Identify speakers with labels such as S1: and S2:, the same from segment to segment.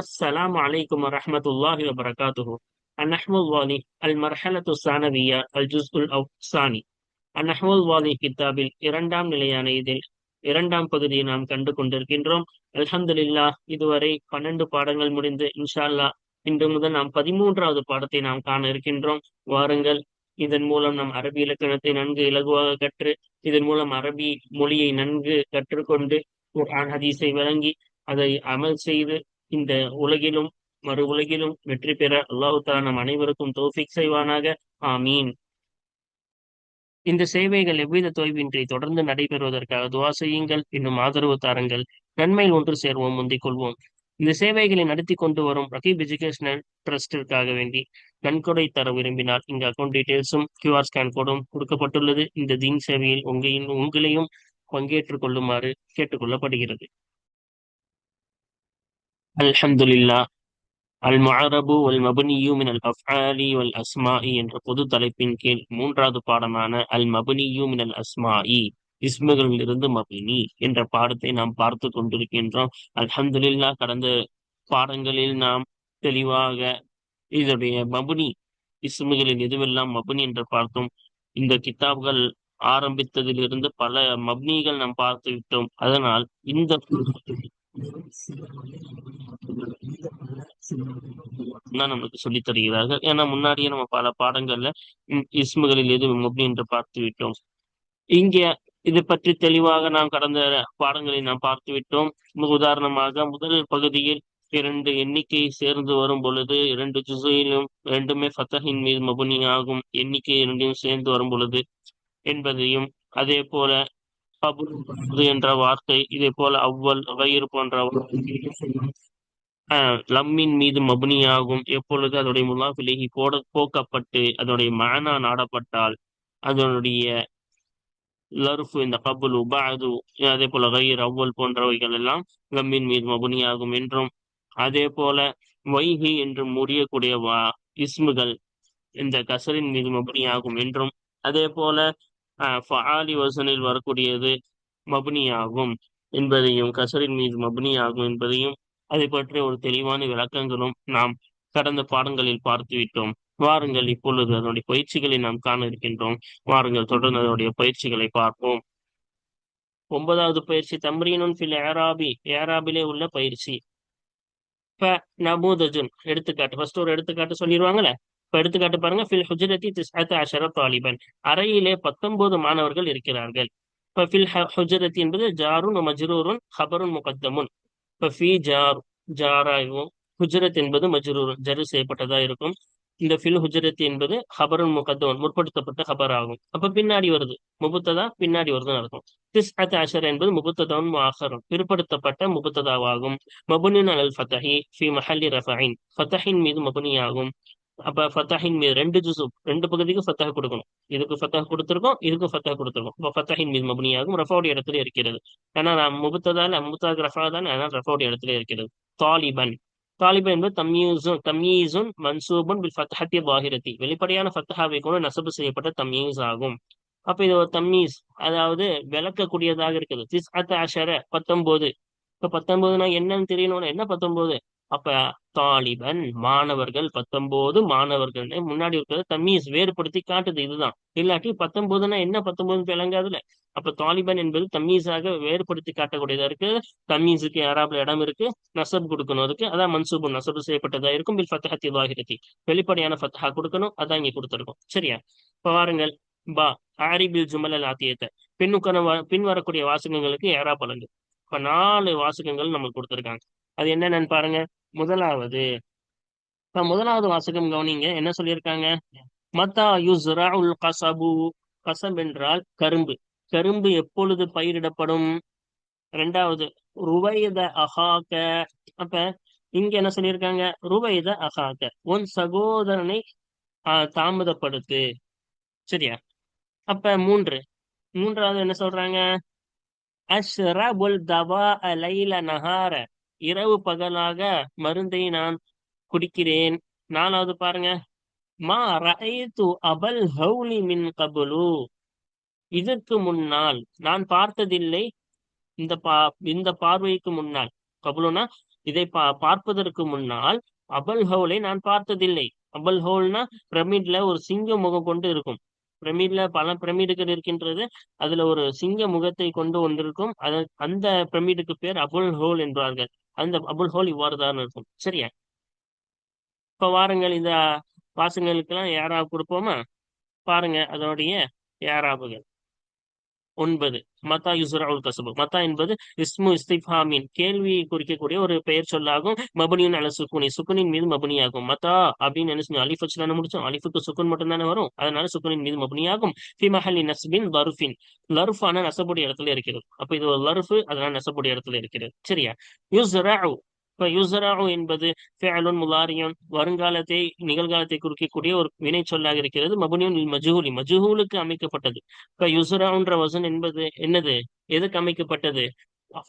S1: السلام عليكم ورحمة الله وبركاته النحو الوالي المرحلة الثانوية الجزء الثاني النحو الوالي கித்தாபில் இரண்டாம் நிலையான இதில் இரண்டாம் பகுதியை நாம் கண்டு கொண்டிருக்கின்றோம் அல்ஹம்துலில்லா இதுவரை பன்னெண்டு பாடங்கள் முடிந்து இன்ஷா அல்லாஹ் இன்று முதல் நாம் பதிமூன்றாவது பாடத்தை நாம் காண இருக்கின்றோம் வாருங்கள் இதன் மூலம் நம் அரபி இலக்கணத்தை நன்கு இலகுவாக கற்று இதன் மூலம் அரபி மொழியை நன்கு கற்றுக்கொண்டு குர்ஆன் ஹதீஸை விளங்கி அதை அமல் செய்து இந்த உலகிலும் மறு உலகிலும் வெற்றி பெற அல்லாஹு தாலா நம் அனைவருக்கும் தோஃபிக் செய்வானாக. ஆமீன். இந்த சேவைகள் எவ்வித தொய்வின்றி தொடர்ந்து நடைபெறுவதற்காக துவா செய்யுங்கள். இன்னும் ஆதரவு தாருங்கள். நன்மையில் ஒன்று சேர்வோம் முந்திக் கொள்வோம். இந்த சேவைகளை நடத்தி கொண்டு வரும் ரகீப் எஜுகேஷனல் ட்ரஸ்டிற்காக வேண்டி நன்கொடை தர விரும்பினால் இங்கு அக்கௌண்ட் டீடைல்ஸும் கியூஆர் ஸ்கேன் கோடும் கொடுக்கப்பட்டுள்ளது. இந்த தீன் சேவையில் உங்களின் உங்களையும் பங்கேற்றுக் கொள்ளுமாறு கேட்டுக்கொள்ளப்படுகிறது அல்ஹம்துலில்லா. அல் முஅரபு வல் மபுனியு மின் அல் அஃஆலி வல் அஸ்மாஇ என்ற பொது தலைப்பின் கீழ் மூன்றாவது பாடமான அல் மபுனியு மின் அல் அஸ்மாஇ இஸ்முகளில் இருந்து மபினி என்ற பாடத்தை நாம் பார்த்து கொண்டிருக்கின்றோம். அல்ஹம்துலில்லா கடந்த பாடங்களில் நாம் தெளிவாக இதனுடைய மபுனி இஸ்முகளில் எதுவெல்லாம் மபுனி என்று பார்த்தோம். இந்த கிதாப்கள் ஆரம்பித்ததிலிருந்து பல மப்னிகள் நாம் பார்த்து விட்டோம். அதனால் இந்த தான் நமக்கு சொல்லித் தருகிறார்கள். ஏன்னா முன்னாடியே நம்ம பல பாடங்கள்ல இஸ்முகளில் எது மப்னி என்று பார்த்து விட்டோம் இங்கே இது பற்றி தெளிவாக நாம் கடந்த பாடங்களை நாம் பார்த்து விட்டோம் உதாரணமாக முதல் பகுதியில் இரண்டு எண்ணிக்கை சேர்ந்து வரும் பொழுது இரண்டு ஜுசையிலும் இரண்டுமே ஃபத்தஹின் மீது மபுனி ஆகும். எண்ணிக்கை இரண்டையும் சேர்ந்து வரும் பொழுது என்பதையும் அதே போல என்ற வார்த்தை இதே போல அவ்வல் வயிறு போன்ற லம்மின் மீது மபுனியாகும். எப்பொழுது அதனுடைய விலகி போட போக்கப்பட்டு அதனுடைய மானா நாடப்பட்டால் அதனுடைய லருஃபு இந்த கபுல் உபாது அதே போல கயிர் அவ்வல் போன்றவைகள் எல்லாம் லம்மின் மீது மபுனியாகும் என்றும் அதே போல வைகி என்று முறியக்கூடிய வா இஸ்முகள் இந்த கசரின் மீது மபுனியாகும் என்றும் அதே போல ஃபஆலி வசனில் வரக்கூடியது மபுனியாகும் என்பதையும் கசரின் மீது மபுனியாகும் என்பதையும் அதை பற்றிய ஒரு தெளிவான விளக்கங்களும் நாம் கடந்த பாடங்களில் பார்த்து விட்டோம். வாருங்கள் இப்பொழுது அதனுடைய பயிற்சிகளை நாம் காண இருக்கின்றோம். வாருங்கள் தொடர்ந்து அதனுடைய பயிற்சிகளை பார்ப்போம். ஒன்பதாவது பயிற்சி தம்ரீனுன் ஃபில் ஏராபி ஏராபிலே உள்ள பயிற்சி. இப்ப நபூதஜுன் எடுத்துக்காட்டு. ஃபர்ஸ்ட் ஒரு எடுத்துக்காட்டு சொல்லிடுவாங்களே இப்ப எடுத்துக்காட்டு பாருங்க ஃபில் ஹுஜரத்தி திஸ்அத் அஷர தாலிபன். அறையிலே பத்தொன்பது மாணவர்கள் இருக்கிறார்கள். இப்ப ஃபில் ஹுஜரத்தி என்பது ஜாருன் மஜ்ரூருன் ஹபருன் முகத்தமுன். இப்ப ஃபி ஜார் ஜாராயும் ஹுஜரத் என்பது மஜ்ரூருன் ஜரு செய்யப்பட்டதா இருக்கும். இந்த ஃபில் ஹுஜரத் என்பது ஹபருன் முகத்தமுன் முற்படுத்தப்பட்ட ஹபர் ஆகும் அப்ப பின்னாடி வருது. முபுத்ததா? பின்னாடி வருதுன்னு அர்த்தம். திஸ் அத் அஷர் என்பது முபுத்ததவன் ஆஹரும் பிற்படுத்தப்பட்ட முபுத்ததாவாகும். மபுனின் அல் ஃபத்தஹி ஃபி மஹல்லி ரஃபஹின் ஃபத்தஹின் மீது மபுனியாகும். அப்ப ஃபத்தாஹின் மீது ரெண்டு ஜுசு ரெண்டு பகுதிக்கும் ஃபத்தாக கொடுக்கணும். இதுக்கு ஃபத்தாக கொடுத்துருக்கோம் இதுக்கும் ஃபத்தாக கொடுத்துருக்கோம். இப்போ ஃபத்தாஹின் மீது மபுனியாகும் ரஃபாவுடைய இடத்துல இருக்கிறது. ஏன்னா நான் முபுத்ததால முபுத்தாக ரஃபா தானே அதனால் ரஃபாவுடைய இடத்துல இருக்கிறது. தாலிபன். தாலிபன் என்பது தம்யூசும் தம்யீசுன் மன்சூபன் பில் ஃபத்தஹத்தி பாஹிரத்தி வெளிப்படையான ஃபத்தஹாவை கூட நசபு செய்யப்பட்ட தம்யீஸ் ஆகும். அப்ப இது ஒரு தம்மீஸ் அதாவது விளக்கக்கூடியதாக இருக்குது. திஸ் அத் அஷர பத்தொன்பது இப்ப பத்தொன்பதுனா என்னன்னு தெரியணும்னா என்ன பத்தொன்பது அப்ப தாலிபன் மாணவர்கள் பத்தொன்பது மாணவர்கள் முன்னாடி இருக்கிறத தம்மீஸ் வேறுபடுத்தி காட்டுது இதுதான். இல்லாட்டி பத்தொன்பதுனா என்ன பத்தொன்பதுன்னு விளங்காதுல. அப்ப தாலிபன் என்பது தம்மீஸாக வேறுபடுத்தி காட்டக்கூடியதா இருக்கு. தம்மீஸுக்கு யாராவது இடம் இருக்கு நசப் கொடுக்கணும் அதுக்கு. அதான் மன்சூபு நசபு செய்யப்பட்டதா இருக்கும். பில் ஃபத்தஹத்தி வாகிரத்தி வெளிப்படையான ஃபத்தஹா கொடுக்கணும் அதான் இங்க கொடுத்துருக்கோம். சரியா? இப்ப வாருங்கள். பா ஆரிபில் அல் ஆத்தியத்தை பின்னுக்கான பின் வரக்கூடிய வாசகங்களுக்கு யாரா பலங்கு இப்ப நாலு வாசகங்கள் நம்மளுக்கு கொடுத்துருக்காங்க. அது என்னென்னு பாருங்க. முதலாவது. இப்ப முதலாவது வாசகம் கவனிங்க என்ன சொல்லியிருக்காங்க? மத்தா யுஸ்ரா உல் கசபு. கசம் என்றால் கரும்பு. கரும்பு எப்பொழுது பயிரிடப்படும்? ரெண்டாவது ருவைத அகாக்க அப்ப இங்க என்ன சொல்லியிருக்காங்க? ருவைத அகாக்க உன் சகோதரனை தாமதப்படுத்து. சரியா? அப்ப மூன்று. மூன்றாவது என்ன சொல்றாங்க? அஷ்ரபுல் தவா அலைல நஹார. இரவு பகலாக மருந்தை நான் குடிக்கிறேன். நாலாவது பாருங்க. மா ரஐத்து அபல் ஹவுலி மின் கபுலு. இதற்கு முன்னால் நான் பார்த்ததில்லை. இந்த பா இந்த பார்வைக்கு முன்னால். கபுலுனா இதை பா பார்ப்பதற்கு முன்னால் அபல் ஹவுலை நான் பார்த்ததில்லை. அபல் ஹோல்னா பிரமிட்ல ஒரு சிங்க முகம் கொண்டு இருக்கும். பிரமிட்ல பல பிரமிடுகள் இருக்கின்றது. அதுல ஒரு சிங்க முகத்தை கொண்டு வந்திருக்கும். அத அந்த பிரமிடுக்கு பேர் அபுல் ஹோல் என்பார்கள். அந்த அபுல் ஹோல் இவ்வாறு தான் இருக்கும். சரியா? இப்ப வாருங்கள் இந்த வாசங்களுக்கெல்லாம் யாரா கொடுப்போமா? பாருங்க அதனுடைய யாராபுகள் ஒன்பது. மத்தா யுசுராவுல் கசபு. மத்தா என்பது இஸ்மு இஸ்திஃபாமின் கேள்வியை குறிக்கக்கூடிய ஒரு பெயர் சொல்லாகும். மபுனியின் அல சுக்குனி. சுக்குனின் மீது மபனியாகும். மத்தா அப்படின்னு என்ன செஞ்சோம் அலிஃப் வச்சு முடிச்சோம். அலிஃபுக்கு சுக்குன் மட்டும் தானே வரும். அதனால சுக்குனின் மீது மபனியாகும். ஃபி மஹலி நஸ்பின் லருஃபின் லருஃபான நசபுடைய இடத்துல இருக்கிறது. அப்ப இது ஒரு லருஃபு அதனால நசபுடைய இடத்துல இருக்கிறது. சரியா? யுஸ்ராவு இப்ப யுசராவு என்பது ஃபேலுன் முலாரியம் வருங்காலத்தை நிகழ்காலத்தை குறிக்கக்கூடிய ஒரு வினை சொல்லாக இருக்கிறது. மபுனியுன் மஜூலி மஜூலுக்கு அமைக்கப்பட்டது. இப்ப யுசராவுன்ற வசன் என்பது என்னது? எதுக்கு அமைக்கப்பட்டது?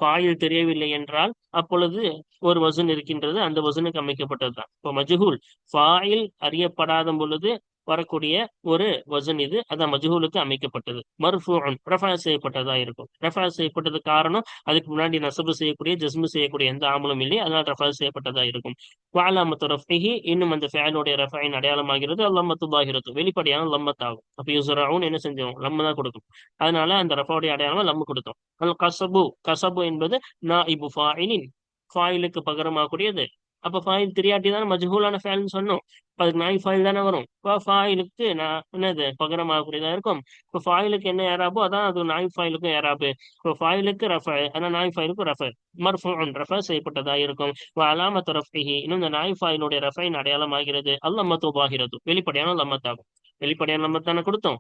S1: ஃபாயில் தெரியவில்லை என்றால் அப்பொழுது ஒரு வசன் இருக்கின்றது. அந்த வசனுக்கு அமைக்கப்பட்டது தான் இப்போ மஜுகுல் ஃபாயில் அறியப்படாத பொழுது வரக்கூடிய ஒரு வசன் இது. அதான் மஜ்ஹூலுக்கு அமைக்கப்பட்டது. மர்ஃபூன் ரஃபா செய்யப்பட்டதா இருக்கும். ரஃபா செய்யப்பட்டது காரணம் அதுக்கு முன்னாடி நசபு செய்யக்கூடிய ஜஸ்மு செய்யக்கூடிய எந்த ஆமலும் இல்லை அதனால் ரஃபா செய்யப்பட்டதா இருக்கும். வாலாமத்து ரஃபிஹி இன்னும் அந்த ஃபேனுடைய ரெஃபாயின் அடையாளமாகிறது லம்மத்து பாகிரத்து வெளிப்படையான லம்மத் ஆகும் அப்ப யூசராவும் என்ன செஞ்சோம் லம்ம தான் கொடுக்கும். அதனால அந்த ரஃபாவுடைய அடையாளம் லம்மு கொடுத்தோம். கசபு கசபு என்பது நா இபு ஃபாயிலின் ஃபாயிலுக்கு பகரமாகக்கூடியது. அப்ப ஃபாயில் தெரியாட்டி தானே மஜ்ஹூலான ஃபேல்னு சொன்னோம். அதுக்கு நாய் ஃபாயில் தானே வரும். இப்போ ஃபாயிலுக்கு நான் என்னது பகரமாகக்கூடியதா இருக்கும். இப்போ ஃபாயிலுக்கு என்ன ஏறாபோ அதான் அது நாய் ஃபாயிலுக்கும் ஏறாபு இப்போ ஃபாயிலுக்கு ரஃப அதான் நாய் ஃபாயிலுக்கும் ரஃப மர்ஃபோன் ரெஃபர் செய்யப்பட்டதா இருக்கும். அலாமத் ரஃபிஹி இன்னும் இந்த நாய் ஃபாயிலுடைய ரஃபைன் அடையாளமாகிறது. அல்லம்மத்துபாகிறது வெளிப்படையான லம்மத்தாகும் வெளிப்படையான லம்மத்தானே கொடுத்தோம்.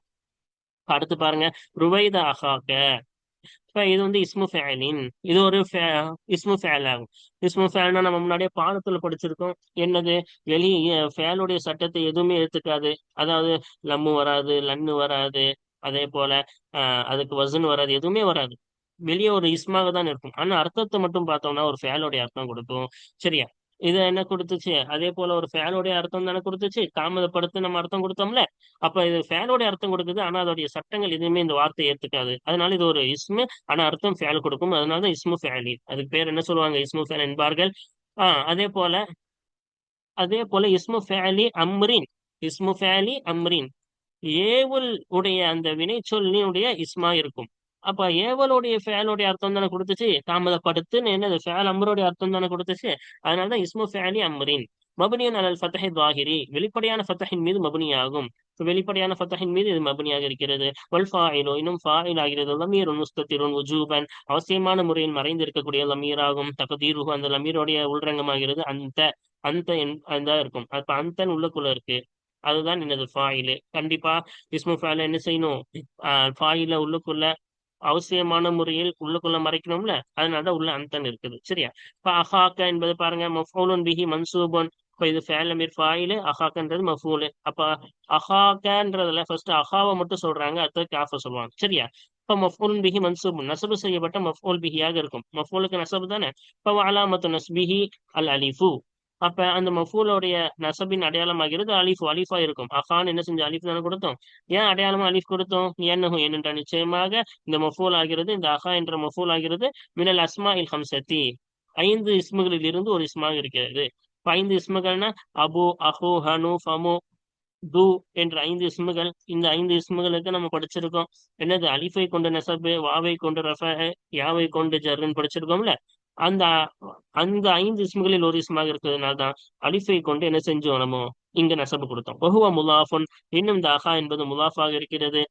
S1: அடுத்து பாருங்க ருவைதா அஹாக்க இப்ப இது வந்து இஸ்மு ஃபேலின். இது ஒரு இஸ்மு ஃபேல் ஆகும். இஸ்மு ஃபேல்னா நம்ம முன்னாடியே பாடத்துல படிச்சிருக்கோம். என்னது? வெளியே ஃபேலுடைய சட்டத்தை எதுவுமே எடுத்துக்காது. அதாவது லம்மு வராது லன்னு வராது. அதே போல அதுக்கு வசன் வராது. எதுவுமே வராது. வெளியே ஒரு இஸ்மாக தான் இருக்கும். ஆனா அர்த்தத்தை மட்டும் பார்த்தோம்னா ஒரு ஃபேலுடைய அர்த்தம் கொடுக்கும். சரியா? இது என்ன கொடுத்துச்சு? அதே போல ஒரு ஃபேனுடைய அர்த்தம் தானே கொடுத்துச்சு? தாமதப்படுத்து நம்ம அர்த்தம் கொடுத்தோம்ல? அப்ப இது ஃபேனுடைய அர்த்தம் கொடுக்குது. ஆனா அதோடைய சட்டங்கள் எதுவுமே இந்த வார்த்தையை ஏத்துக்காது. அதனால இது ஒரு இஸ்மு. ஆனா அர்த்தம் ஃபேல் கொடுக்கும். அதனாலதான் இஸ்மு ஃபேலி. அதுக்கு பேர் என்ன சொல்லுவாங்க? இஸ்மு ஃபேல் என்பார்கள். ஆஹ் அதே போல அதே போல இஸ்மு ஃபேலி அம்ரின். இஸ்மு ஃபேலி அம்ரின். ஏவுல் உடைய அந்த வினை சொல்லினுடைய இஸ்மா இருக்கும். அப்ப ஏவலுடைய ஃபேலுடைய அர்த்தம் தானே கொடுத்துச்சு? தாமதப்படுத்துன்னு என்னது? ஃபேல் அம்ருடைய அர்த்தம் தானே கொடுத்துச்சு? அதனாலதான் இஸ்மு ஃபேலி அம்ரின். மபனியன் அலல் ஃபத்தஹி தாகிரி வெளிப்படையான ஃபத்தஹின் மீது மபனியாகும். வெளிப்படையான ஃபத்தஹின் மீது இது மபனியாக இருக்கிறது. வல் ஃபாயிலோ இன்னும் ஃபாயில் ஆகிறது. லமீர் முஸ்தத்திருன் உஜூபன். அவசியமான முறையில் மறைந்து இருக்கக்கூடிய லமீராகும். தகதீருகு அந்த லமீருடைய உள்ரங்கமாகிறது. அந்த அந்த அந்த இருக்கும். அப்ப அந்தன் உள்ளக்குள்ள இருக்கு. அதுதான் என்னது? ஃபாயிலு. கண்டிப்பா இஸ்மு ஃபேல என்ன செய்யணும்? ஃபாயில உள்ளுக்குள்ள அவசியமான முறையில் உள்ளுக்குள்ள மறைக்கணும்ல? அதனாலதான் உள்ள அந்தன் இருக்குது. சரியா? இப்ப அஹாக்க என்பது பாருங்க மஃபூலுன் பிஹி மன்சூபன். இப்ப இது ஃபேலமீர் ஃபாயிலு அஹாக்கன்றது மஃபூலு. அப்ப அஹாக்கன்றதுல ஃபர்ஸ்ட் அஹாவை மட்டும் சொல்றாங்க அடுத்தது காஃப சொல்லுவாங்க. சரியா? இப்ப மஃபூல் பிஹி மன்சூப் நசபு செய்யப்பட்ட மஃபூல் பிஹியாக இருக்கும். மஃபூலுக்கு நசபு தானே? இப்ப அலாமத்து நஸ்பிஹி அல் அலிஃபு அப்ப அந்த மஃபூலோடைய நசபின் அடையாளம் ஆகிறது அலிஃப் அலிஃபா இருக்கும். அஹான் என்ன செஞ்ச அலிஃப் தானே கொடுத்தோம்? ஏன் அடையாளமா அலிஃப் கொடுத்தோம்? என்னஹும் என்னென்ற நிச்சயமாக இந்த மஃபூல் ஆகிறது இந்த அஹா என்ற மஃபூல் ஆகிறது மினல் அஸ்மா இல் ஹம்சத்தி. ஐந்து இஸ்முகளில் இருந்து ஒரு இஸ்மாக இருக்கிறது. ஐந்து இஸ்முகள்னா அபு அஹு ஹனு ஃபமு து என்ற ஐந்து இஸ்முகள். இந்த ஐந்து இஸ்முகளுக்கு நம்ம படிச்சிருக்கோம். என்னது? அலிஃபை கொண்டு நெசபு வாவை கொண்டு ரஃப யாவை கொண்டு ஜர்ன்னு படிச்சிருக்கோம்ல? அந்த அந்த ஐந்து இஸ்முகளில் ஒரு இஸ்மாக இருக்கிறதுனால தான் அலிஃபை கொண்டு என்ன செஞ்சோம் நம்ம? இங்க நெசபு கொடுத்தோம். ஒஹுவ முலாஃபுன் இன்னும் இந்த அஹா என்பது முலாஃபாக இருக்கிறது.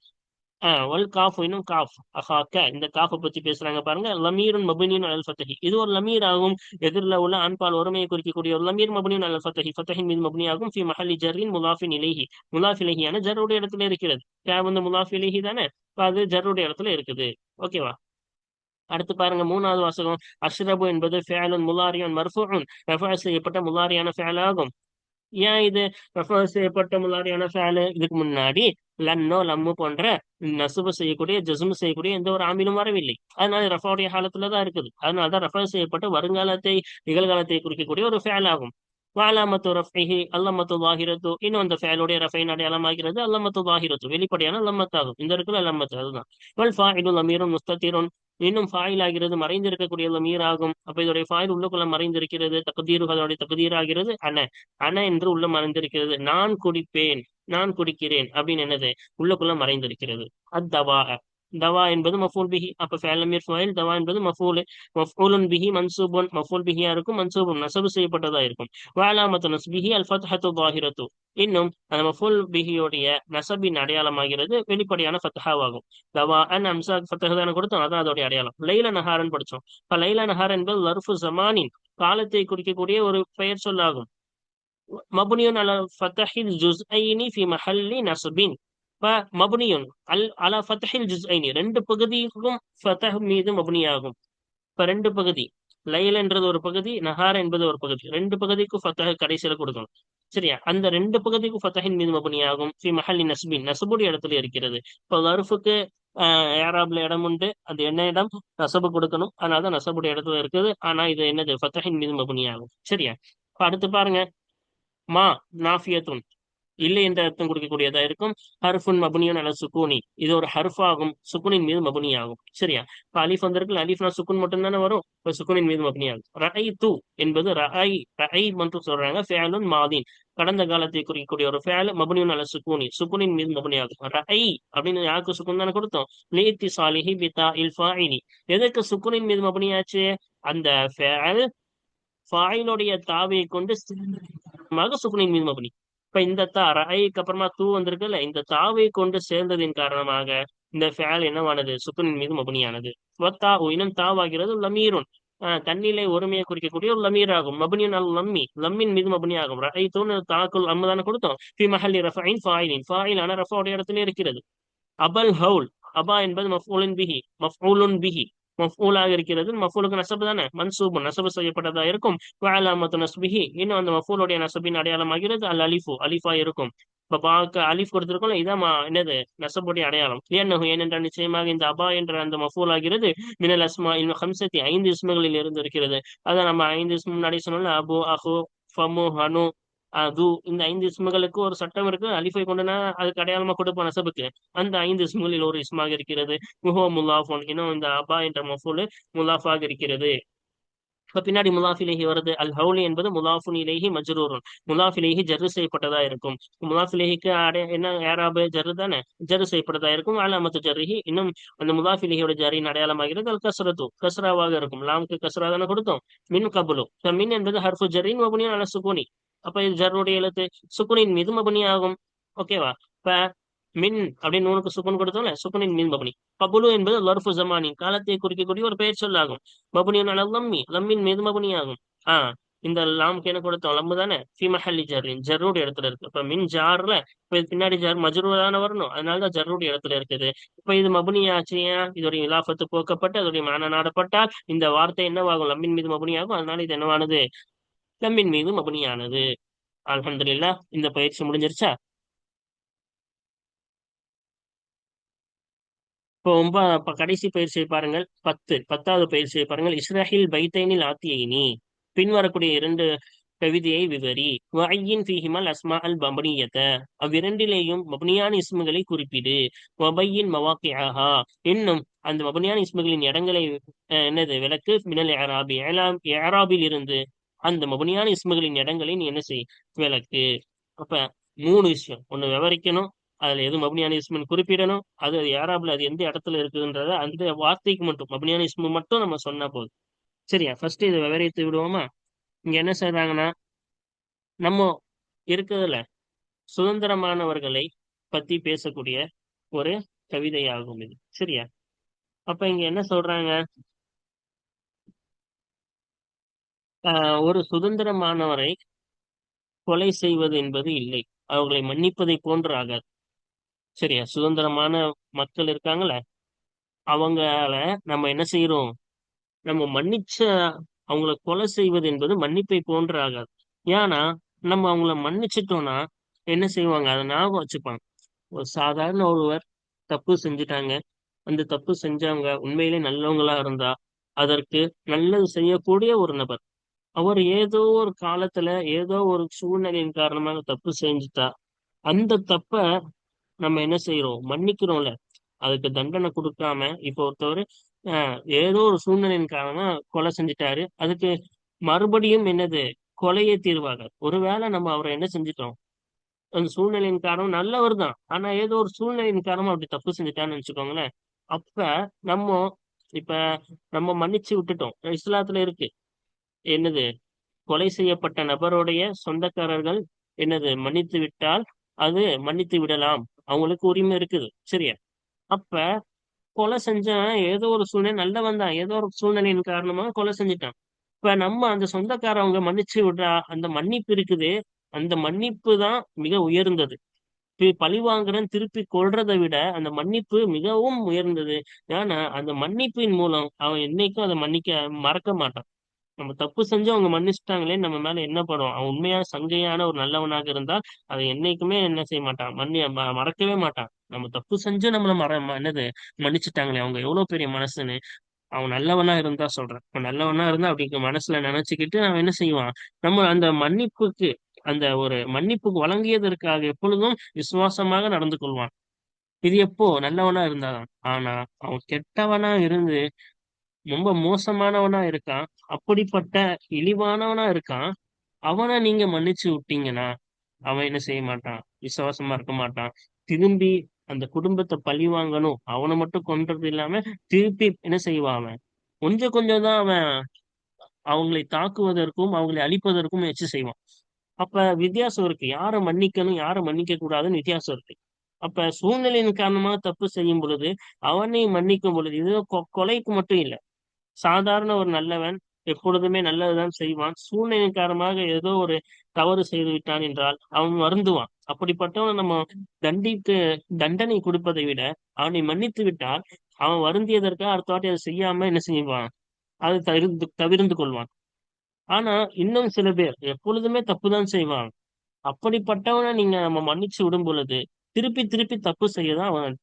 S1: ஆஹ் ஒல் காஃப் இன்னும் காஃப். அஹாக்க இந்த காஃபை பத்தி பேசுறாங்க பாருங்க. லமீருன் மபுனின் அல் ஃபத்தஹி. இது ஒரு லமீர் ஆகும் எதிரில் உள்ள ஆண்பால் ஒருமையை குறிக்கக்கூடிய ஒரு லமீர் மபுனின் அல் ஃபத்தஹி. ஃபத்தஹின் மீது மபுனி ஆகும் ஃபி மஹலி ஜர்ரின் முலாஃபின் இலேஹி. முலாஃப் இலேஹியான ஜர்ருடைய இடத்துல இருக்கிறது. கே வந்து முலாஃப் இலேஹி தானே? அது ஜர்ருடைய இடத்துல இருக்குது. ஓகேவா? அடுத்து பாருங்க மூணாவது வாசகம். அஷ்ரபு என்பது ஃபேலுன் முலாரியான் மர்ஃபூன் ரெஃபர் செய்யப்பட்ட முலாரியான ஃபேல் ஆகும் ஏன் இது? ரெஃபர் செய்யப்பட்ட முலாரியான ஃபேலு. இதுக்கு முன்னாடி லன்னோ லம்மு போன்ற நசுபு செய்யக்கூடிய ஜசுமு செய்யக்கூடிய எந்த ஒரு ஆமிலும் வரவில்லை. அதனால ரஃபாவுடைய காலத்துல தான் இருக்குது. அதனாலதான் ரெஃபர் செய்யப்பட்ட வருங்காலத்தை நிகழ்காலத்தை குறிக்கக்கூடிய ஒரு ஃபேல் ஆகும் வாலாமத்து ரஃபைஹி அல்லமத்து வாகிரத்து இன்னும் அந்த ஃபேலுடைய ரஃபைன் அடையாளமாகிறது அல்லமத்து வாகிரத்து வெளிப்படையான லம்மத்தாகும் இந்த இருக்கிற லம்மத்து அதுதான். வல் ஃபாயிலுல் அமீரும் முஸ்தத்திரும் இன்னும் ஃபாயில் ஆகிறது மறைந்திருக்கக்கூடிய மீர் ஆகும் அப்ப இதோடைய ஃபாயில் உள்ளுக்குள்ள மறைந்திருக்கிறது தகுதீரு அதோடைய தகுதீர் ஆகிறது அன. அன என்று உள்ள மறைந்திருக்கிறது. நான் குடிப்பேன் நான் குடிக்கிறேன் அப்படின்னு என்னது? உள்ளக்குள்ள மறைந்திருக்கிறது. அத்தவா தவா என்பது மஃபூல் பிஹி அப்ப ஃபேலமீர் ஃபாயில் தவா என்பது மஃபூல் மஃபூலுன் பிஹி மன்சூபுன் மஃபூல் பிஹியா இருக்கும் மன்சூபுன் நசபு செய்யப்பட்டதா இருக்கும் வாலாமத்து நஸ்பிஹி அல் ஃபத்ஹத்து தாஹிரத்து இன்னும் அந்த மஃபூல் பிஹியோடைய நசபின் அடையாளமாகிறது வெளிப்படையான ஃபத்ஹாவாகும் தவா அன் அம்சா ஃபத்தஹ் தானே கொடுத்தோம். அதான் அதோடைய அடையாளம். லைல நஹாரன் படிச்சோம் இப்ப லைல நஹார் என்பது லர்ஃபு ஜமானின் காலத்தை குறிக்கக்கூடிய ஒரு பெயர் சொல்லாகும். மபுனியுன் அல ஃபத்தஹில் ஜுஸ்ஐனி ஃபி மஹல்லி நஸ்பின் மபுனியுன் அல் அலா ஃபத்தஹில் ஜுஸ்ஐனி ரெண்டு பகுதிக்கும் ஃபத்தஹ் மீது மபுனியாகும் இப்ப ரெண்டு பகுதி லைல் என்றது ஒரு பகுதி நஹார் என்பது ஒரு பகுதி ரெண்டு பகுதிக்கும் ஃபத்தஹ் கடைசியில கொடுக்கணும் சரியா அந்த ரெண்டு பகுதிக்கும் ஃபத்தஹின் மீது மபுனியாகும் ஃபி மஹல்லி நஸ்பின் நசபுடைய இடத்துல இருக்கிறது இப்போ லர்ஃபுக்கு ஏராப்ல இடம் உண்டு அது என்ன இடம் நசபு கொடுக்கணும் அதனாலதான் நசபுடைய இடத்துல இருக்குது ஆனா இது என்னது ஃபத்தஹின் மீது மபுனியாகும் சரியா இப்ப அடுத்து பாருங்க மா நாஃபியத்துன் இல்லை என்ற அர்த்தம் கொடுக்கக்கூடியதா இருக்கும். ஹர்ஃபுன் மபுனியன் அல சுக்கூனி இது ஒரு ஹர்ஃப் ஆகும் சுக்குனின் மீது மபுனி ஆகும் சரியா? இப்ப அலிஃப் வந்திருக்கு அலிஃப்னா சுக்குன் மட்டும் தானே வரும்? இப்ப சுக்குனின் மீது மபுனி ஆகும் ரஐ து என்பது ரஐ ரஐ மட்டும் சொல்றாங்க. ஃபேலுன் மாதீன். கடந்த காலத்தை குறிக்கக்கூடிய ஒரு ஃபேல் மபுனியன் அல சுக்கூனி சுக்குனின் மீது மபுனி ஆகும் ரஐ அப்படின்னு யாருக்கு சுக்குன் தானே கொடுத்தோம்? லேத்தி சாலிஹி பிதா இல் ஃபாயினி எதற்கு சுக்குனின் மீது மபுனி ஆச்சு அந்த ஃபேல் ஃபாயிலுடைய தாவியை கொண்டு சுக்குனின் மீது மபுனி. இப்ப இந்த தா ரஐக்கு அப்புறமா தூ வந்திருக்குல்ல இந்த தாவை கொண்டு சேர்ந்ததின் காரணமாக இந்த ஃபேல் என்னவானது? சுக்குனின் மீது மபுனியானது. வத்தா இனம் தாவாகிறது லமீருன். தண்ணிலே ஒருமையை குறிக்கக்கூடிய ஒரு லமீர் ஆகும் மபுனியன் அல் லம்மி. லம்மின் மீது மபுனி ஆகும் ரஐ தூண் தாக்குல் அம்மதான கொடுத்தோம். ஃபி மஹல்லி ரஃபாயின் ஃபாயிலின். ஃபாயில் ஆன ரஃபாவுடைய இடத்துல இருக்கிறது. அபல் ஹவுல். அபா என்பது மஃபூலின் பிஹி. மஃபூலுன் பிஹி. மஃபூலாக இருக்கிறது. மஃபூலுக்கு நசபு தானே? மன்சூபு. நசபு செய்யப்பட்டதா இருக்கும். வாலாமத்து நஸ்பிஹி. இன்னும் அந்த மஃபூலுடைய நசபின் அடையாளமாகிறது அல் அலிஃபு அலிஃபா இருக்கும். இப்ப பாக்க அலிஃப் கொடுத்திருக்கோம் இதான் என்னது? நசபுடைய அடையாளம். ஏன்னு ஏனென்றால் நிச்சயமாக இந்த அபா என்ற அந்த மஃபூல் ஆகிறது மினல் அஸ்மா இன்னும் ஹம்சத்தி ஐந்து இஸ்மங்களில் இருந்து இருக்கிறது அதான் நம்ம ஐந்து இஸ்மு முன்னாடி சொன்னோம்ல அபு அஹு ஃபமு ஹனு அது இந்த ஐந்து இஸ்முகளுக்கு ஒரு சட்டம் இருக்கு. அலிஃபை கொண்டுனா அதுக்கு அடையாளமா கொடுப்போம் நசபுக்கு. அந்த ஐந்து இஸ்முகளில் ஒரு இஸ்மாக இருக்கிறது. முஹோ முல்லாஃபோன் இன்னும் இந்த அபா என்ற மஃபூல் முலாஃபாக இருக்கிறது. இப்ப பின்னாடி முலாஃபிலேஹி வருது. அல் ஹவுலி என்பது முலாஃபுன் இலேஹி மஜ்ரூருன். முலாஃபிலேஹி ஜர்ரு செய்யப்பட்டதா இருக்கும். முலாஃபிலேஹிக்கு அடைய என்ன ஏராபு ஜர்ரு தானே? ஜர்ரு செய்யப்பட்டதா இருக்கும். அலாமத்து ஜர்ரிஹி இன்னும் அந்த முலாஃபிலேஹியோட ஜரின் அடையாளமாகிறது அல் கஸ்ரத்து கஸ்ராவாக இருக்கும். லாமுக்கு கசரா தானே கொடுத்தோம். மின் கபுலு. மின் என்பது ஹர்ஃபு ஜரின் மபுனியன் அல சுகோனி அப்ப இது ஜருடைய எழுத்து. சுக்குனின் மீது மபுனி ஆகும் ஓகேவா இப்ப மின் அப்படின்னு நூனுக்கு சுக்குன் கொடுத்தோம்ல சுக்குனின் மீன் மபனி பபுலு என்பது லர்ஃபு ஜமானி. காலத்தை குறிக்கக்கூடிய ஒரு பெயர் சொல்லாகும். மபுனியன் லம்மி லம்மின் மீது மபுனி ஆகும். ஆஹ் இந்த லாம்க்கு என்ன கொடுத்தோம்? லம்பு தானே? ஃபி மஹல்லி ஜர்ரின். ஜர்ருடைய இடத்துல இருக்கு. இப்ப மின் ஜார்ல இப்ப இது பின்னாடி ஜார் மஜ்ரூரான வரணும். அதனாலதான் ஜர்ருடைய இடத்துல இருக்குது. இப்ப இது மபுனி ஆச்சியா இதோடைய இலாபத்து போக்கப்பட்டு அதோடைய மன நாடப்பட்டால் இந்த வார்த்தை என்னவாகும்? லம்மின் மீது மபுனி ஆகும். அதனால இது என்னவானது? லம்மின் மீது மபனியானது அலமதுல்லா இந்த பயிற்சி முடிஞ்சிருச்சா? இப்போ ஒன்ப கடைசி பயிற்சியை பாருங்கள். பத்து பத்தாவது பயிற்சியை பாருங்கள். இஸ்ராஹில் பைத்தைனில் ஆத்தியினி பின்வரக்கூடிய இரண்டு கவிதையை விவரி. வஐயின் ஃபீஹிமல் அஸ்மா அல் பபனியத்த அவ்விரண்டிலேயும் மபனியான இஸ்முகளை குறிப்பிடு. வபையின் மவாக்கியாகா இன்னும் அந்த மபனியான இஸ்முகளின் இடங்களை என்னது விளக்கு மினல் ஏராபி ஏலாம் ஏராபில் இருந்து அந்த மபனியான இஸ்முகளின் இடங்களை நீ என்ன செய்? விளக்கு. அப்ப மூணு விஷயம். ஒண்ணு விவரிக்கணும். அதுல எது மபனியான இஸ்மன் குறிப்பிடணும்? அது யாராப்ல அது எந்த இடத்துல இருக்குதுன்றத அந்த வார்த்தைக்கு மட்டும் மபனியான இஸ்மு மட்டும் நம்ம சொன்னா போதும். சரியா? ஃபர்ஸ்ட் இதை விவரித்து விடுவோமா? இங்க என்ன செய்றாங்கன்னா நம்ம இருக்கிறதுல சுதந்திரமானவர்களை பத்தி பேசக்கூடிய ஒரு கவிதையாகும் இது. சரியா? அப்ப இங்க என்ன சொல்றாங்க ஆஹ் ஒரு சுதந்திரமானவரை கொலை செய்வது என்பது இல்லை. அவர்களை மன்னிப்பதை போன்று ஆகாது. சரியா? சுதந்திரமான மக்கள் இருக்காங்கள அவங்கள நம்ம என்ன செய்யறோம் நம்ம மன்னிச்ச அவங்கள கொலை செய்வது என்பது மன்னிப்பை போன்று ஆகாது. ஏன்னா நம்ம அவங்கள மன்னிச்சிட்டோம்னா என்ன செய்வாங்க? அதை ஞாபகம் வச்சுப்பாங்க. ஒரு சாதாரண ஒருவர் தப்பு செஞ்சுட்டாங்க. அந்த தப்பு செஞ்சவங்க உண்மையிலே நல்லவங்களா இருந்தா அதற்கு நல்லது செய்யக்கூடிய ஒரு நபர். அவர் ஏதோ ஒரு காலத்துல ஏதோ ஒரு சூழ்நிலையின் காரணமாக தப்பு செஞ்சுட்டா. அந்த தப்ப நம்ம என்ன செய்யறோம் மன்னிக்கிறோம்ல. அதுக்கு தண்டனை கொடுக்காம இப்போ ஒருத்தவர் ஆஹ் ஏதோ ஒரு சூழ்நிலையின் காரணமா கொலை செஞ்சுட்டாரு. அதுக்கு மறுபடியும் என்னது? கொலையே தீர்வாக. ஒருவேளை நம்ம அவரை என்ன செஞ்சிட்டோம்? அந்த சூழ்நிலையின் காரணம் நல்லவர் தான். ஆனா ஏதோ ஒரு சூழ்நிலையின் காரணமா அப்படி தப்பு செஞ்சுட்டான்னு வச்சுக்கோங்களேன். அப்ப நம்ம இப்ப நம்ம மன்னிச்சு விட்டுட்டோம். இஸ்லாத்துல இருக்கு. என்னது? கொலை செய்யப்பட்ட நபருடைய சொந்தக்காரர்கள் என்னது? மன்னித்து விட்டால் அது மன்னித்து விடலாம். அவங்களுக்கு உரிமை இருக்குது. சரியா? அப்ப கொலை செஞ்சவன் ஏதோ ஒரு சூழ்நிலை நல்லவன் தான் ஏதோ ஒரு சூழ்நிலையின் காரணமா கொலை செஞ்சுட்டான். இப்ப நம்ம அந்த சொந்தக்காரவங்க மன்னிச்சு விடுறா அந்த மன்னிப்பு இருக்குது. அந்த மன்னிப்பு தான் மிக உயர்ந்தது. தி- பழி வாங்குறேன் திருப்பி கொல்றதை விட அந்த மன்னிப்பு மிகவும் உயர்ந்தது. ஏன்னா அந்த மன்னிப்பின் மூலம் அவன் என்னைக்கும் அதை மன்னிக்க மறக்க மாட்டான். நம்ம தப்பு செஞ்சு அவங்க மன்னிச்சிட்டாங்களே நம்ம மேல என்ன படும்? அவன் உண்மையா சங்கையான ஒரு நல்லவனாக இருந்தால் அதை என்னைக்குமே என்ன செய்ய மாட்டான்? மன்னி ம- மறக்கவே மாட்டான். நம்ம தப்பு செஞ்சு நம்மள மற ம- என்னது? மன்னிச்சுட்டாங்களே அவங்க எவ்வளவு பெரிய மனசுன்னு. அவன் நல்லவனா இருந்தா சொல்றேன். அவன் நல்லவனா இருந்தா அப்படி மனசுல நினைச்சுக்கிட்டு அவன் என்ன செய்வான்? நம்ம அந்த மன்னிப்புக்கு அந்த ஒரு மன்னிப்புக்கு வழங்கியதற்காக எப்பொழுதும் விசுவாசமாக நடந்து கொள்வான். இது எப்போ? நல்லவனா இருந்தாதான். ஆனா அவன் கெட்டவனா இருந்து ரொம்ப மோசமானவனா இருக்கான் அப்படிப்பட்ட இழிவானவனா இருக்கான் அவனை நீங்க மன்னிச்சு விட்டீங்கன்னா அவன் என்ன செய்ய மாட்டான் விசுவாசமா இருக்க மாட்டான். திரும்பி அந்த குடும்பத்தை பழி வாங்கணும் அவனை மட்டும் கொன்றது இல்லாம திருப்பி என்ன செய்வான் அவன்? கொஞ்சம் கொஞ்சம் தான் அவன் அவங்களை தாக்குவதற்கும் அவங்களை அழிப்பதற்கும் முயற்சி செய்வான். அப்ப வித்தியாசம் இருக்கு. யாரை மன்னிக்கணும் யாரை மன்னிக்க கூடாதுன்னு வித்தியாசம் இருக்கு. அப்ப சூழ்நிலையின் காரணமாக தப்பு செய்யும் பொழுது அவனை மன்னிக்கும் பொழுது இது கொ- கொலைக்கு மட்டும் இல்ல. சாதாரண ஒரு நல்லவன் எப்பொழுதுமே நல்லதுதான் செய்வான். சூழ்நிலையின் காரணமாக ஏதோ ஒரு தவறு செய்து விட்டான் என்றால் அவன் வருந்துவான். அப்படிப்பட்டவன் நம்ம தண்டித்து தண்டனை கொடுப்பதை விட அவனை மன்னித்து விட்டால் அவன் வருந்தியதற்காக அடுத்த வாட்டி அதை செய்யாம என்ன செய்வான்? அதை தவிர்த்து தவிர்ந்து கொள்வான். ஆனா இன்னும் சில பேர் எப்பொழுதுமே தப்புதான் செய்வான் அப்படிப்பட்டவனை நீங்க நம்ம மன்னிச்சு விடும் பொழுது திருப்பி திருப்பி தப்பு செய்யதான் அவன்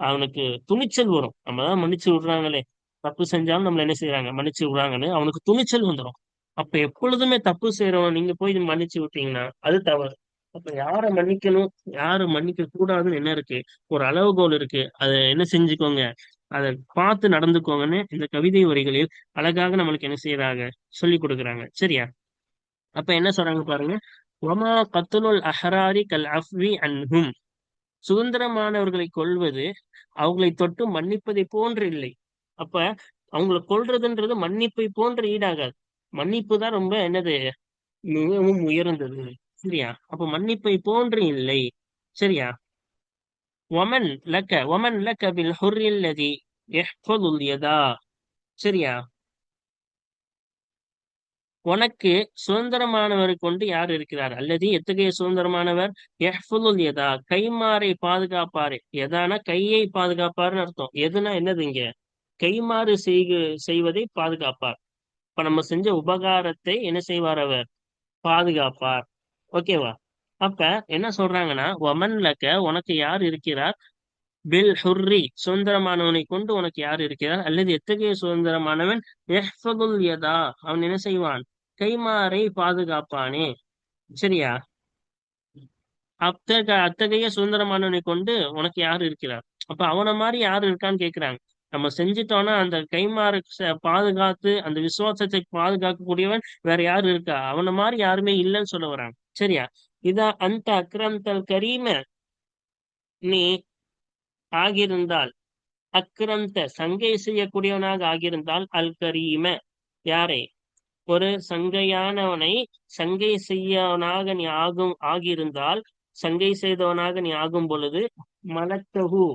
S1: அவனுக்கு துணிச்சல் வரும். நம்ம தான் மன்னிச்சு விடுறாங்களே. தப்பு செஞ்சாலும் நம்மள என்ன செய்யறாங்க மன்னிச்சு விடுறாங்கன்னு அவனுக்கு துணிச்சல் வந்துடும் அப்ப எப்பொழுதுமே தப்பு செய்யறவன் நீங்க போய் மன்னிச்சு விட்டீங்கன்னா அது தவறு. அப்ப யாரை மன்னிக்கணும்? யாரை மன்னிக்க கூடாதுன்னு என்ன இருக்கு? ஒரு அளவுகோல் இருக்கு. அதை என்ன செஞ்சுக்கோங்க? அதை பார்த்து நடந்துக்கோங்கன்னு இந்த கவிதை வரிகளில் அழகாக நம்மளுக்கு என்ன செய்யறாங்க சொல்லி கொடுக்குறாங்க. சரியா? அப்ப என்ன சொல்றாங்க பாருங்க? ஒமா கத்துலுல் அஹராரி கல் அஃவி அன்ஹும். சுதந்திரமானவர்களை கொல்வது அவங்களை தொட்டு மன்னிப்பதை போன்று இல்லை. அப்ப அவங்களை கொல்றதுன்றது மன்னிப்பை போன்ற ஈடாகாது. மன்னிப்பு தான் ரொம்ப என்னது மிகவும் உயர்ந்தது. சரியா? அப்ப மன்னிப்பை போன்று இல்லை. சரியா? ஒமன் லக்க ஒமன் லக்க பில் ஹுர்ரில்லதி யஹ்ஃபதுல் சரியா? உனக்கு சுதந்திரமானவரை கொண்டு யார் இருக்கிறார்? அல்லது எத்தகைய சுதந்திரமானவர்? யஹ்ஃபுலுல் எதா கைமாறை பாதுகாப்பாரு. எதானா கையை பாதுகாப்பாருன்னு அர்த்தம். எதுனா என்னது இங்க? கைமாறு செய்க செய்வதை பாதுகாப்பார். இப்ப நம்ம செஞ்ச உபகாரத்தை என்ன செய்வார் அவர்? பாதுகாப்பார். ஓகேவா அப்ப என்ன சொல்றாங்கன்னா ஒமன் லக்க உனக்கு யார் இருக்கிறார்? பில் ஹுர்ரி சுதந்திரமானவனை கொண்டு உனக்கு யார் இருக்கிறார்? அல்லது எத்தகைய சுதந்திரமானவன்? யஹ்ஃபதுல் யதா. அவன் என்ன செய்வான்? கைமாறை பாதுகாப்பானே. சரியா? அத்தக அத்தகைய சுதந்திரமானவனை கொண்டு உனக்கு யார் இருக்கிறார்? அப்ப அவனை மாதிரி யாரு இருக்கான்னு கேக்குறாங்க. நம்ம செஞ்சிட்டோம்னா அந்த கைமாறு பாதுகாத்து அந்த விசுவாசத்தை பாதுகாக்கக்கூடியவன் வேற யாரு இருக்கா? அவனை மாதிரி யாருமே இல்லைன்னு சொல்ல வராங்க. சரியா? இதா அந்த அக்ரந்தல் கரீம நீ ஆகியிருந்தால் அக்ரந்த சங்கை செய்யக்கூடியவனாக ஆகியிருந்தால் அல் கரீம யாரை? ஒரு சங்கையானவனை சங்கை செய்யவனாக நீ ஆகும் ஆகியிருந்தால் சங்கை செய்தவனாக நீ ஆகும் பொழுது மலத்தகு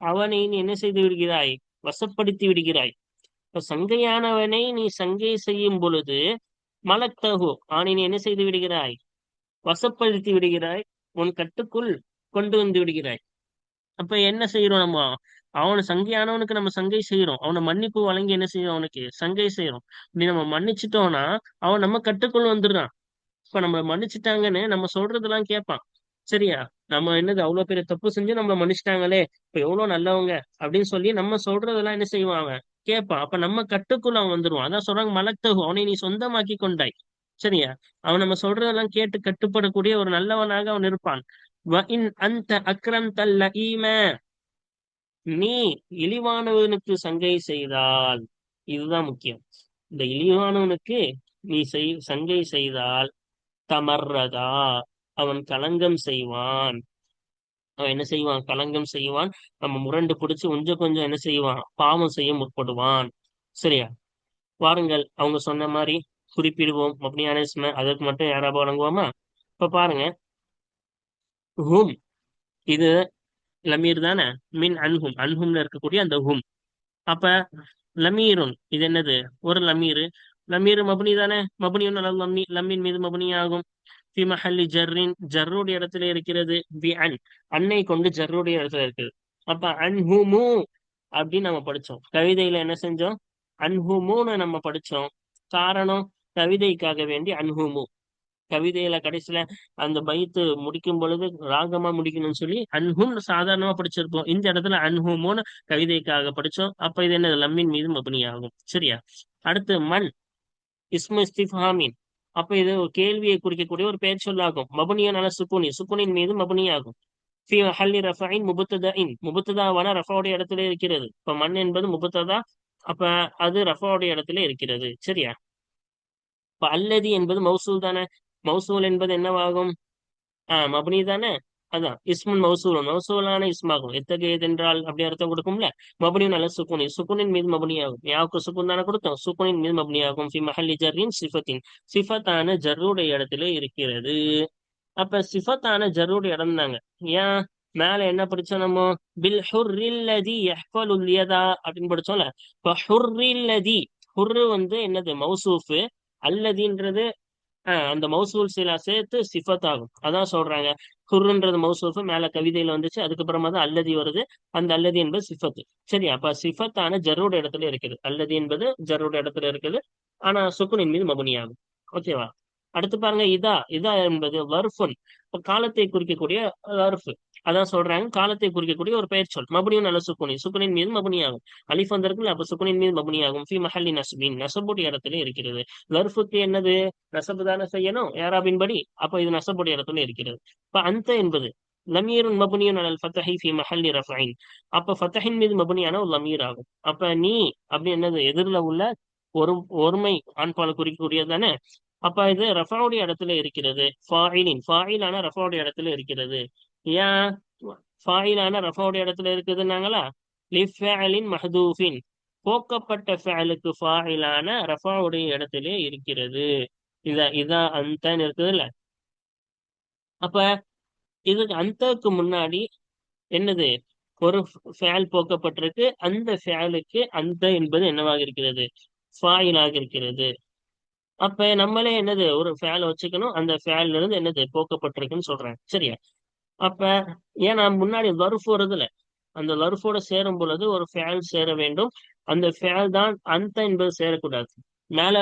S1: அவனை நீ என்ன செய்து விடுகிறாய்? வசப்படுத்தி விடுகிறாய். இப்ப சங்கையானவனை நீ சங்கை செய்யும் பொழுது மலத்தகு அவனை நீ என்ன செய்து விடுகிறாய்? வசப்படுத்தி விடுகிறாய் உன் கட்டுக்குள் கொண்டு வந்து விடுகிறாய். அப்ப என்ன செய்யறோம் நம்ம? அவனை சங்கையானவனுக்கு நம்ம சங்கை செய்யறோம் அவனை மன்னிப்பு வழங்கி என்ன செய்யறோம் அவனுக்கு சங்கை செய்யறோம் இப்படி நம்ம மன்னிச்சிட்டோம்னா அவன் நம்ம கட்டுக்குள் வந்துடுறான். இப்ப நம்ம மன்னிச்சிட்டாங்கன்னு நம்ம சொல்றதெல்லாம் கேட்பான். சரியா? நம்ம என்னது அவ்வளவு பெரிய தப்பு செஞ்சு நம்மள மன்னிச்சிட்டாங்களே? இப்ப எவ்வளவு நல்லவங்க? அப்படின்னு சொல்லி நம்ம சொல்றதெல்லாம் என்ன செய்வான் அவன்? கேட்பான். அப்ப நம்ம கட்டுக்குள்ள அவன் வந்துருவான். அதான் சொல்றாங்க மலத்தகு அவனை நீ சொந்தமாக்கி கொண்டாய். சரியா? அவன் நம்ம சொல்றதெல்லாம் கேட்டு கட்டுப்படக்கூடிய ஒரு நல்லவனாக அவன் இருப்பான். வ இன் அந்த அக்ரம் தல்ல ஈம. நீ இழிவானவனுக்கு சங்கை செய்தால். இதுதான் முக்கியம். இந்த இழிவானவனுக்கு நீ செய் சங்கை செய்தால் தமர்றதா? அவன் களங்கம் செய்வான். அவன் என்ன செய்வான்? களங்கம் செய்வான். நம்ம முரண்டு பிடிச்சு கொஞ்சம் கொஞ்சம் என்ன செய்வான்? பாவம் செய்ய முற்படுவான். சரியா? வாருங்கள் அவங்க சொன்ன மாதிரி குறிப்பிடுவோம். அப்படியான அதற்கு மட்டும் யாராவது வழங்குவோமா? இப்ப பாருங்க. ஹும். இது லமீர் தானே? மின் அன்ஹும். அன்ஹும்ல இருக்கக்கூடிய அந்த ஹும். அப்ப லமீருன் இது என்னது? ஒரு லமீரு. லமீர் மபுனி தானே? மபுனியும் லம்மி லம்மின் மீது மபுனி ஆகும். ஃபி மஹல்லி ஜர்ரின் ஜர்ருடைய இடத்துல இருக்கிறது பி அன் அன்னை கொண்டு ஜர்ருடைய இடத்துல இருக்குது அப்ப அன்ஹுமு அப்படின்னு நம்ம படிச்சோம். கவிதையில என்ன செஞ்சோம்? அன்ஹுமுன்னு நம்ம படிச்சோம். காரணம் கவிதைக்காக வேண்டி அன்ஹுமு கவிதையில கடைசியில அந்த பைத்து முடிக்கும் பொழுது ராகமா முடிக்கணும்னு சொல்லி அன்ஹும் சாதாரணமா படிச்சிருப்போம். இந்த இடத்துல அன்ஹுமோன்னு கவிதைக்காக படிச்சோம். அப்ப இது என்ன லம்மின் மீது மபுனி ஆகும் சரியா? அடுத்து மண். இஸ்மு இஸ்திஃபாமின். அப்ப இது ஒரு கேள்வியை குறிக்கக்கூடிய ஒரு பெயர் சொல்லாகும். மபுனியன் அல சுக்குனி. சுக்குனின் மீது மபுனியாகும். ஹல்லி ரஃபாயின் முபுத்ததாயின். முபுத்ததாவான ரஃபாவுடைய இடத்துல இருக்கிறது. இப்ப மண் என்பது முபுத்ததா? அப்ப அது ரஃபாவுடைய இடத்துல இருக்கிறது. சரியா? இப்ப அல்லதி என்பது மௌசூல் தானே? மௌசூல் என்பது என்னவாகும்? ஆஹ் மபுனி தானே? அதான் இஸ்முன் மௌசூலும் மௌசூலான இஸ்மாகும். எத்தகையது என்றால் அப்படி அர்த்தம் கொடுக்கும்ல? மபுனியும் நல்ல சுக்குனி. சுக்குனின் மீது மபுனியாகும். யாவுக்கு சுக்குன் தானே கொடுத்தோம்? சுக்குனின் மீது மபுனியாகும். ஃபி மஹல்லி ஜர்ரின் சிஃபத்தின். சிஃபத்தான ஜர்ருடைய இடத்துல இருக்கிறது. அப்ப சிஃபத்தான ஜர்ருடைய இடம் தாங்க. ஏன்? மேல என்ன படிச்சோம் நம்ம? பில் ஹுர்ரில்லதி யஹ்ஃபலுல் உல்லியதா அப்படின்னு படிச்சோம்ல. இப்ப ஹுர்ரில்லதி ஹுர்ரு வந்து என்னது? மௌசூஃபு. அல்லதின்றது அந்த மௌசூல் சிலா சேர்த்து சிஃபத் ஆகும். அதான் சொல்றாங்க. குர்ன்றது மௌசூஃபு மேல கவிதையில வந்துச்சு. அதுக்கப்புறமா தான் அல்லதி வருது. அந்த அல்லதி என்பது சிஃபத்து சரி அப்ப சிஃபத்தான ஜரோட இடத்துல இருக்குது. அல்லதி என்பது ஜரோட இடத்துல இருக்குது. ஆனா சுக்குனின் மீது மபுனி ஆகும் ஓகேவா அடுத்து பாருங்க இதா. இதா என்பது வர்ஃபுன். காலத்தை குறிக்கக்கூடிய வர்ஃபு. அதான் சொல்றாங்க. காலத்தை குறிக்கக்கூடிய ஒரு பெயர் சொல். மபுனியும் நல்ல சுக்குனி. சுக்குனின் மீது மபுனியாகும். அலிஃப் வந்திருக்குல்ல அப்ப சுக்குனின் மீது மபுனியாகும். ஃபி மஹல்லி நசுபின் நசபுடைய இடத்துல இருக்கிறது. லர்ஃபுக்கு என்னது? நசபு தானே செய்யணும். ஏராபின் படி அப்ப இது நசபுடைய இடத்துல இருக்கிறது. இப்ப அந்த என்பது. லமீருன் மபுனியும் அலல் ஃபத்தஹி ஃபி மஹல்லி ரஃபைன் அப்ப ஃபத்தஹின் மீது மபுனியான ஒரு லமீர் ஆகும். அப்ப நீ அப்படி என்னது? எதிரில் உள்ள ஒரு ஒருமை ஆண்பால் குறிக்கக்கூடியது தானே? அப்ப இது ரஃபாவுடைய இடத்துல இருக்கிறது. ஃபாயிலின். ஃபாயிலான ரஃபாவுடைய இடத்துல இருக்கிறது. ஏன் ஃபாயிலான ரஃபாவுடைய இடத்துல இருக்குதுன்னாங்களா? லிஃபேலின் மஹதூஃபின். போக்கப்பட்ட ஃபேலுக்கு ஃபாயிலான ரஃபாவுடைய இடத்திலே இருக்கிறது. இத இதா அந்தன்னு இருக்குதுல்ல? அப்ப இதுக்கு அந்தக்கு முன்னாடி என்னது? ஒரு ஃபேல் போக்கப்பட்டிருக்கு. அந்த ஃபேலுக்கு அந்த என்பது என்னவாக இருக்கிறது? ஃபாயிலாக இருக்கிறது. அப்ப நம்மளே என்னது? ஒரு ஃபேல் வச்சுக்கணும். அந்த ஃபேல்ல இருந்து என்னது? போக்கப்பட்டிருக்குன்னு சொல்றேன். சரியா? அப்ப ஏன்னா முன்னாடி லருஃப் வருதுல அந்த லருஃபோட சேரும் பொழுது ஒரு ஃபேல் சேர வேண்டும். அந்த ஃபேல் தான் அந்த என்பது சேரக்கூடாது. மேல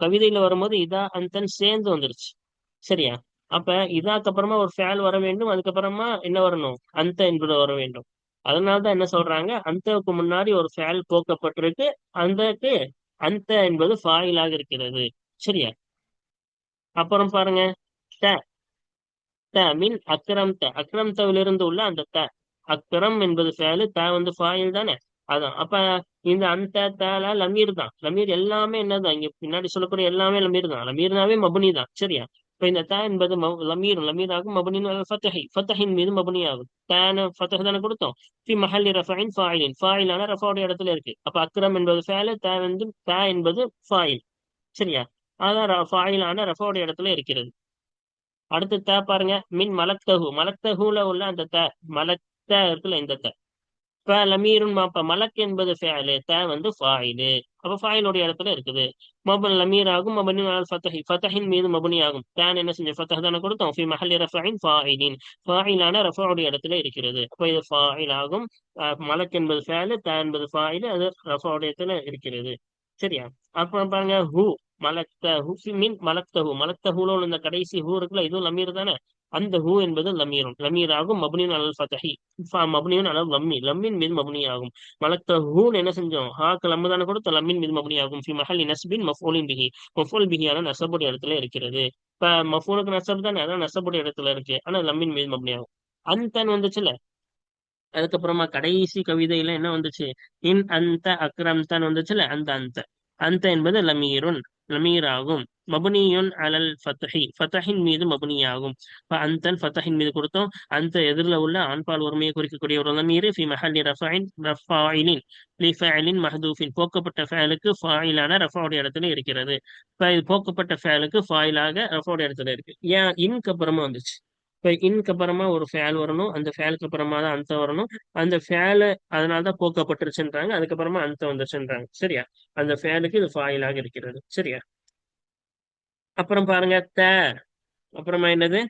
S1: கவிதையில வரும்போது இதா அந்தன் சேர்ந்து வந்துருச்சு. சரியா? அப்ப இதாக்கு அப்புறமா ஒரு ஃபேல் வர வேண்டும். அதுக்கப்புறமா என்ன வரணும்? அந்த என்பது வர வேண்டும். அதனாலதான் என்ன சொல்றாங்க? அந்தவுக்கு முன்னாடி ஒரு ஃபேல் போக்கப்பட்டிருக்கு. அந்தக்கு அந்த என்பது ஃபாயிலாக இருக்கிறது. சரியா? அப்புறம் பாருங்க. த மின் அக்ரம் த. அக்ரம் தவிலிருந்து உள்ள அந்த த. அக்ரம் என்பது ஃபேலு த வந்து ஃபாயில் தானே? அதான். அப்ப இந்த அந்த தல லமீர் தான். லமீர் எல்லாமே என்னதான்? இங்க பின்னாடி சொல்லக்கூடிய எல்லாமே லமீர் தான். லமீர்னாவே மபுனி தான். சரியா? இப்ப இந்த த என்பது லமீர். லமீர் ஆகும் மபுனின் ஃபத்தஹி ஃபத்தஹின் மீது மபுனி ஆகும். தான ஃபத்தஹ் தானே கொடுத்தோம். ஃபி மஹல்லி ரஃபைன் ஃபாயிலின். ஃபாயிலான ரஃபாவுடைய இடத்துல இருக்கு. அப்ப அக்ரம் என்பது ஃபேலு த வந்து த என்பது ஃபாயில். சரியா? அதான் ஃபாயிலான ரஃபாவுடைய இடத்துல இருக்கிறது. அடுத்து த பாருங்க. மின் மலத்தகு. மலத்தகுல உள்ள அந்த த மலத்த இருக்குல்ல இந்த த. இப்ப லமீருன் மாப்ப மலக் என்பது ஃபேலு. த வந்து ஃபாயிலு அப்ப ஃபாயிலுடைய இடத்துல இருக்குது. மபன் லமீர் ஆகும் மபனி அல் ஃபத்தஹி. ஃபத்தஹின் மீது மபனி ஆகும். தான் என்ன செஞ்ச? ஃபத்தஹ் தானே கொடுத்தோம். ஃபி மஹல்லி ரஃபாயின் ஃபாயிலின். ஃபாயிலான ரஃபாவுடைய இடத்துல இருக்கிறது. அப்ப இது ஃபாயில் ஆகும் மலக் என்பது ஃபேலு. த என்பது ஃபாயில் அது ரஃபாவுடைய இடத்துல இருக்கிறது. சரியா? அப்புறம் பாருங்க ஹூ. மலக்தஹு மின் மலத்த ஹூலோ இந்த கடைசி ஹூ இருக்குல்ல இதுவும் லமீர் தானே? அந்த ஹூ என்பது லமீரும். லமீர் ஆகும் மபுனின் அல் ஃபதஹி. மபுனியன் அளவு லம்மி. லம்மின் மீது மபுனி ஆகும் மலக்தஹூன் என்ன செஞ்சோம்? ஹாக்கு லம்மு தானே கொடுத்த லம்மின் மீது மபுனி ஆகும் ஃபி மஹல் நஸ்பின் மஃபோலின் பிஹி. மஃபோல் பிஹியான நசபுடைய இடத்துல இருக்கிறது. இப்ப மஃபூலுக்கு நசப் தானே? அதான் நசபுடைய இடத்துல இருக்கு. ஆனா லம்மின் மீது மபுனி ஆகும் அந்தன் வந்துச்சுல அதுக்கப்புறமா கடைசி கவிதையில என்ன வந்துச்சு? இன் அந்த அக்ரம்தான் வந்துச்சுல அந்த அந்த. அந்த என்பது லமீருன். நமீராகும் மபுனியுன் அலல் ஃபத்தஹி ஃபத்தஹின் மீது மபுனியாகும். இப்போ அந்தன் ஃபத்தஹின் மீது கொடுத்தோம். அந்த எதிரில் உள்ள ஆண்பால் ஒருமையை குறிக்கக்கூடிய ஒரு நமீர் ஃபி மஹல்லி ரஃபாயின் ரஃபாயிலின் லி ஃபேலின் மஹதூஃபின். போக்கப்பட்ட ஃபேலுக்கு ஃபாயிலான ரஃபாவுடைய இடத்துல இருக்கிறது. இப்போ இது போக்கப்பட்ட ஃபேலுக்கு ஃபாயிலாக ரஃபாவுடைய இடத்துல இருக்கு. ஏன் இன்க்கு அப்புறமா வந்துச்சு? இப்போ இன்க்கு அப்புறமா ஒரு ஃபேல் வரணும். அந்த ஃபேலுக்கு அப்புறமா தான் அந்த வரணும். அந்த ஃபேல அதனாலதான் போக்கப்பட்டுருச்சுன்றாங்க. அதுக்கப்புறமா அந்த வந்துருச்சுன்றாங்க. சரியா? அந்த ஃபேலுக்கு இது ஃபாயிலாக இருக்கிறது. சரியா? அப்புறம் பாருங்க த. அப்புறமா என்னது?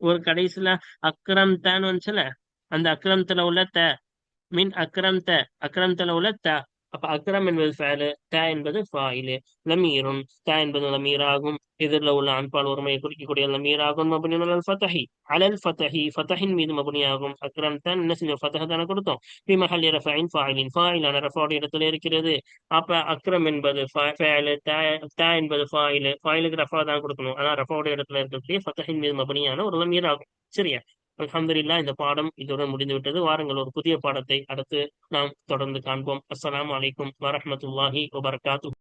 S1: ஒரு கடைசியில அக்ரம் தன்னு வந்துச்சுல? அந்த அக்ரம்த்துல உள்ள த. மின் அக்ரம் த. அக்ரம்த்துல உள்ள த. அப்ப அக்ரம் என்பது ஃபேலு த என்பது ஃபாயிலு லமீரும் த என்பது லமீராகும். எதிரில் உள்ள ஆண்பால் ஒருமையை குறிக்கக்கூடிய லமீராகும் மபுனின் அல் ஃபதஹி அலல் ஃபதஹி ஃபதஹின் மீது மபுனியாகும் அக்ரம் தான் என்ன செஞ்சோம் ஃபதஹ தானே கொடுத்தோம். பி மஹல்லி ரஃபைன் ஃபாயிலின் ஃபாயிலான ரஃபாவுடைய இடத்துல இருக்கிறது. அப்ப அக்ரம் என்பது ஃபேலு த என்பது ஃபாயிலு. ஃபாயிலுக்கு ரஃபா தான் கொடுக்கணும். ஆனா ரஃபாவுடைய இடத்துல இருக்கக்கூடிய ஃபதஹின் மீது மபுனியான ஒரு லமீராகும். சரியா? அலமதுல்லா இந்த பாடம் இதுடன் முடிந்து விட்டது வாருங்கள் ஒரு புதிய பாடத்தை அடுத்து நாம் தொடர்ந்து காண்போம். அஸ்லாம் வலைக்கும் வரமத்துல்லாஹி வபர்காத்து